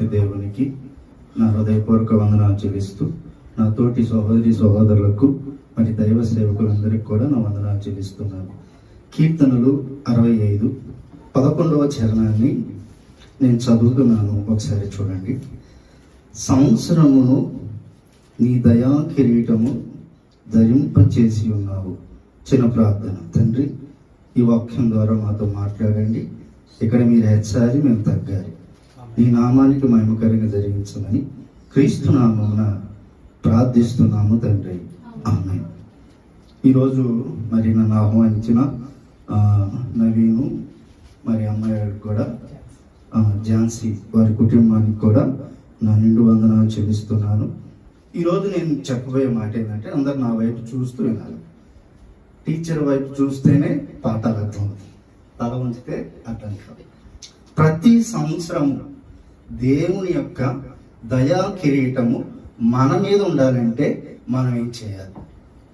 దేవాతి దేవునికి నా హృదయపూర్వక వందనాలు చెల్లిస్తూ నా తోటి సహోదరి సహోదరులకు మరి దైవ సేవకులందరికీ కూడా నా వందనాలు చెల్లిస్తున్నాను. కీర్తనలు అరవై ఐదు పదకొండవ చరణాన్ని నేను చదువుతున్నాను. ఒకసారి చూడండి. సంవత్సరమును నీ దయా కిరీటము ధరింపచేసి ఉన్నావు. చిన్న ప్రార్థన. తండ్రి ఈ వాక్యం ద్వారా మాతో మాట్లాడండి. ఇక్కడ మీరు హెచ్చాలి మేము తగ్గాలి. ఈ నామానికి మహిమకరంగా జరిగించమని క్రీస్తు నామమున ప్రార్థిస్తున్నాము తండ్రి. ఆమె ఈరోజు మరి నన్ను ఆహ్వానించిన నవీను మరి అమ్మాయి గారికి కూడా ఝాన్సీ వారి కుటుంబానికి కూడా నా నిండు వందనాలు చెల్లిస్తున్నాను. ఈరోజు నేను చెప్పబోయే మాట ఏంటంటే అందరు నా వైపు చూస్తూ వినాలి. టీచర్ వైపు చూస్తేనే పాఠాలు అర్థం తల ఉంచితే అర్థం కాదు. ప్రతి సంవత్సరం దేవుని యొక్క దయా కిరీటము మన మీద ఉండాలంటే మనం ఏం చేయాలి?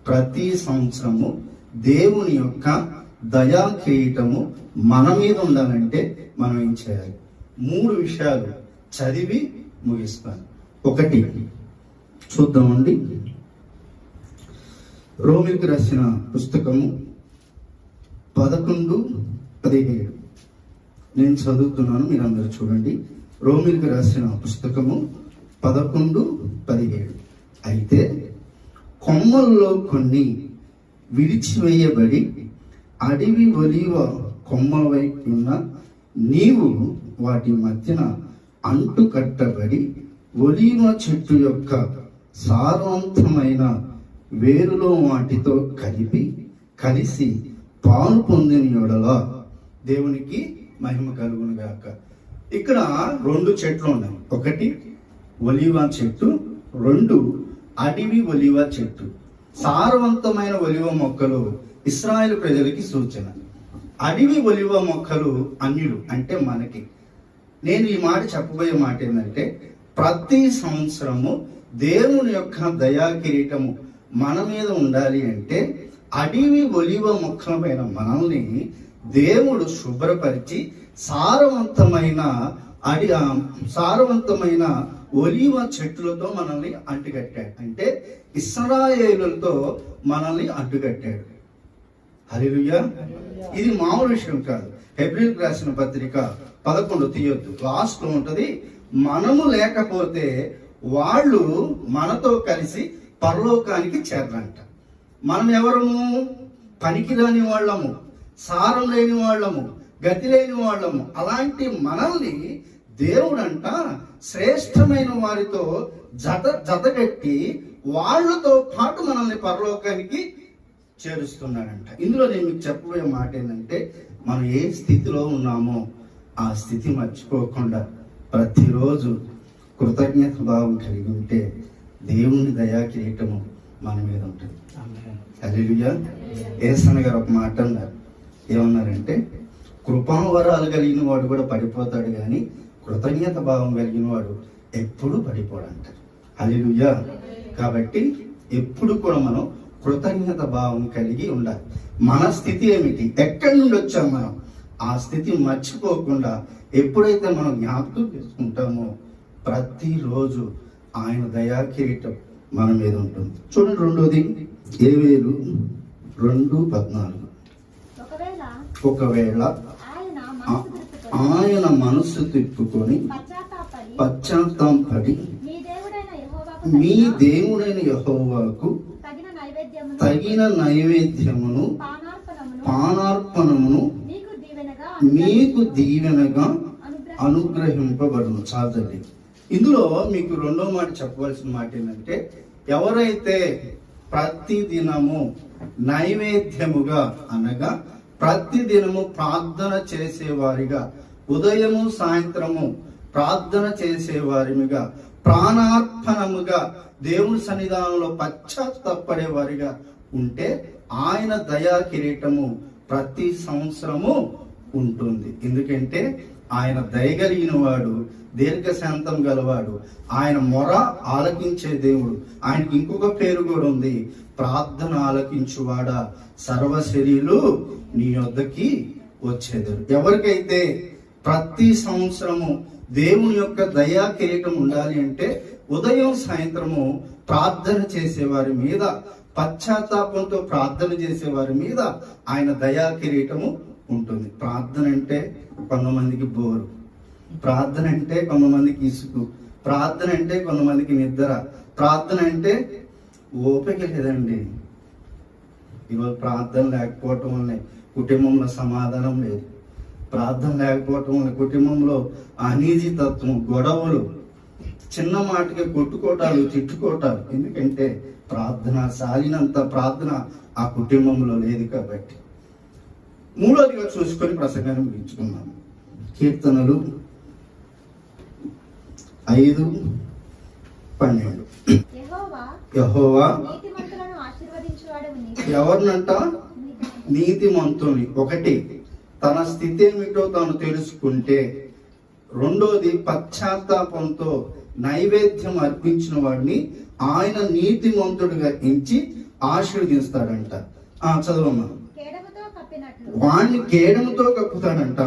ప్రతి సంవత్సరము దేవుని యొక్క దయా కిరీటము మన మీద ఉండాలంటే మనం ఏం చేయాలి? మూడు విషయాలు చదివి ముగిస్తాను. ఒకటి చూద్దామండి. రోమిల్కి రాసిన పుస్తకము పదకొండు పదిహేడు. నేను చదువుతున్నాను మీరందరూ చూడండి. రోమిల్కి రాసిన పుస్తకము పదకొండు పదిహేడు. అయితే కొమ్మల్లో కొన్ని విడిచివేయబడి అడవి ఒలివ కొమ్మలవై ఉన్న నీవు వాటి మధ్యన అంటు కట్టబడి ఒలివ చెట్టు యొక్క సారవంతమైన వేరులో వాటితో కలిపి కలిసి పాలు పొందిన ఎడల దేవునికి మహిమ కలుగునుగాక. ఇక్కడ రెండు చెట్లు ఉన్నాయి. ఒకటి ఒలివ చెట్టు రెండు అడవి ఒలివ చెట్టు. సారవంతమైన ఒలివ మొక్కలు ఇస్రాయేల్ ప్రజలకి సూచన. అడవి ఒలివ మొక్కలు అన్యులు అంటే మనకి. నేను ఈ మాట చెప్పబోయే మాట ఏంటంటే ప్రతి సంవత్సరము దేవుని యొక్క దయా కిరీటము మన మీద ఉండాలి అంటే అడవి ఒలివ మొక్కల పైన మనల్ని దేవుడు శుభ్రపరిచి సారవంతమైన అడి సారవంతమైన ఒలివ చెట్లతో మనల్ని అంటుకట్టాడు. అంటే ఇస్రాయేలులతో మనల్ని అడ్డుకట్టాడు హల్లెలూయా. ఇది మామూలు విషయం కాదు. ఏప్రిల్ రాసిన పత్రిక పదకొండు తీయొద్దు. లాస్ట్ ఉంటుంది మనము లేకపోతే వాళ్ళు మనతో కలిసి పరలోకానికి చేరరంట. మనం ఎవరము పనికిరాని వాళ్ళము. సారం లేని వాళ్ళము గతి లేని వాళ్ళము. అలాంటి మనల్ని దేవుడంట శ్రేష్టమైన వారితో జత జతగట్టి వాళ్ళతో పాటు మనల్ని పరలోకానికి చేరుస్తున్నాడంట. ఇందులో నేను మీకు చెప్పబోయే మాట ఏంటంటే మనం ఏ స్థితిలో ఉన్నామో ఆ స్థితి మర్చిపోకుండా ప్రతిరోజు కృతజ్ఞత భావం కలిగి ఉంటే దేవుని దయా కిరీటము మన మీద ఉంటుంది. అల్లెలుయ్యా ఏసన్న గారు ఒక మాట అన్నారు. ఏమన్నారంటే కృపావరాలు కలిగిన వాడు కూడా పడిపోతాడు కానీ కృతజ్ఞత భావం కలిగిన వాడు ఎప్పుడు పడిపోడు అంటారు అల్లెలుయ్యా కాబట్టి ఎప్పుడు కూడా మనం కృతజ్ఞత భావం కలిగి ఉండాలి. మన స్థితి ఏమిటి? ఎక్కడి నుండి వచ్చాం మనం? ఆ స్థితి మర్చిపోకుండా ఎప్పుడైతే మనం జ్ఞాపకం చేసుకుంటామో ప్రతిరోజు ఆయన దయా కిరీటం మన మీద ఉంటుంది. చూడండి రెండోది. ఏ వేలు రెండు పద్నాలుగు. ఒకవేళ ఆయన మనసు తిప్పుకొని ఆయన పశ్చాత్తాపడి మీ దేవుడైన తగిన- యహోవాకు తగిన నైవేద్యమును పానార్పణమును మీకు దీవెనగా అనుగ్రహింపబడును. చాలండి ఇందులో మీకు రెండో మాట చెప్పవలసిన మాట ఏంటంటే ఎవరైతే ప్రతి దినము నైవేద్యముగా అనగా ప్రతి దినము ప్రార్థన చేసేవారిగా ఉదయము సాయంత్రము ప్రార్థన చేసేవారిగా ప్రాణార్పణముగా దేవుని సన్నిధానంలో పశ్చాత్తపడేవారిగా ఉంటే ఆయన దయా కిరీటము ప్రతి సంవత్సరము ఉంటుంది. ఎందుకంటే ఆయన దయగలిగిన వాడు దీర్ఘశాంతం గలవాడు. ఆయన మొర ఆలకించే దేవుడు. ఆయనకి ఇంకొక పేరు కూడా ఉంది. ప్రార్థన ఆలకించువాడా? సర్వశరీలు నీ వద్దకి వచ్చేదారు. ఎవరికైతే ప్రతి సంవత్సరము దేవుని యొక్క దయా కిరీటం ఉండాలి అంటే ఉదయం సాయంత్రము ప్రార్థన చేసేవారి మీద పశ్చాత్తాపంతో ప్రార్థన చేసేవారి మీద ఆయన దయా కిరీటము ఉంటుంది. ప్రార్థన అంటే కొంతమందికి బోరు. ప్రార్థన అంటే కొంతమందికి ఇసుకు. ప్రార్థన అంటే కొంతమందికి నిద్ర. ప్రార్థన అంటే ఓపిక లేదండి. ఇవాళ ప్రార్థన లేకపోవటం వల్లే కుటుంబంలో సమాధానం లేదు. ప్రార్థన లేకపోవటం వల్ల కుటుంబంలో అనీజీ తత్వం గొడవలు చిన్న మాటకి కొట్టుకోటాలు తిట్టుకోటాలు. ఎందుకంటే ప్రార్థన సాలినంత ప్రార్థన ఆ కుటుంబంలో లేదు కాబట్టి. మూడోదిగా చూసుకొని ప్రసంగాన్ని ముగించుకున్నాము కీర్తనలు ఐదు పన్నెండు. యెహోవా ఆశీర్వదించువాడు ఎవరినంట? నీతిమంతుని. ఒకటి తన స్థితి ఏమిటో తాను తెలుసుకుంటే రెండోది పశ్చాత్తాపంతో నైవేద్యం అర్పించిన వాడిని ఆయన నీతిమంతుడిగా ఎంచి ఆశీర్వదిస్తాడంట. ఆ చదవమ్మా వాడిని కేడముతో కప్పుతాడంట.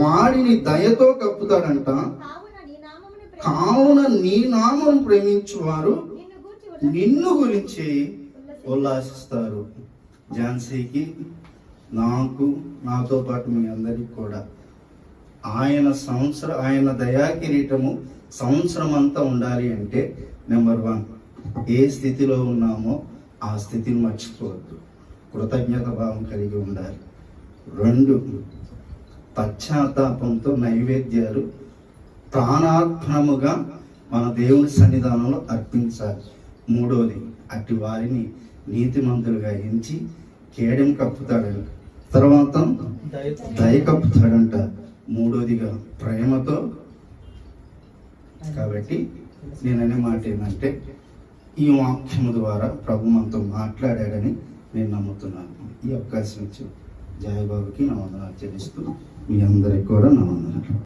వాడిని దయతో కప్పుతాడంట. కావున నీ నామం ప్రేమించువారు నిన్ను గూర్చి ఉల్ల- నిన్ను గురించి ఉల్లాసిస్తారు. ఝాన్సీకి నాకు నాతో పాటు మీ అందరికి కూడా. ఆయన సంవత్సరం ఆయన దయా కిరీటము సంవత్సరం అంతా ఉండాలి అంటే నెంబర్ వన్ ఏ స్థితిలో ఉన్నామో ఆ స్థితిని మర్చిపోవద్దు. కృతజ్ఞత భావం కలిగి ఉండాలి. రెండు పశ్చాత్తాపంతో నైవేద్యాలు ప్రాణార్పణముగా మన దేవుని సన్నిధానంలో అర్పించాలి. మూడోది అట్టి వారిని నీతిమంతులుగా ఎంచి కేడెం కప్పుతాడు తర్వాత దయ కప్పుతాడంట మూడోదిగా ప్రేమతో కాబట్టి నేననే మాట ఏంటంటే ఈ వాక్యము ద్వారా ప్రభు మనతో మాట్లాడాడని నేను నమ్ముతున్నాను. ఈ అవకాశం ఇచ్చి జయబాబుకి నా వందనాలు చెల్లిస్తూ మీ అందరికి కూడా నా వందనాలు.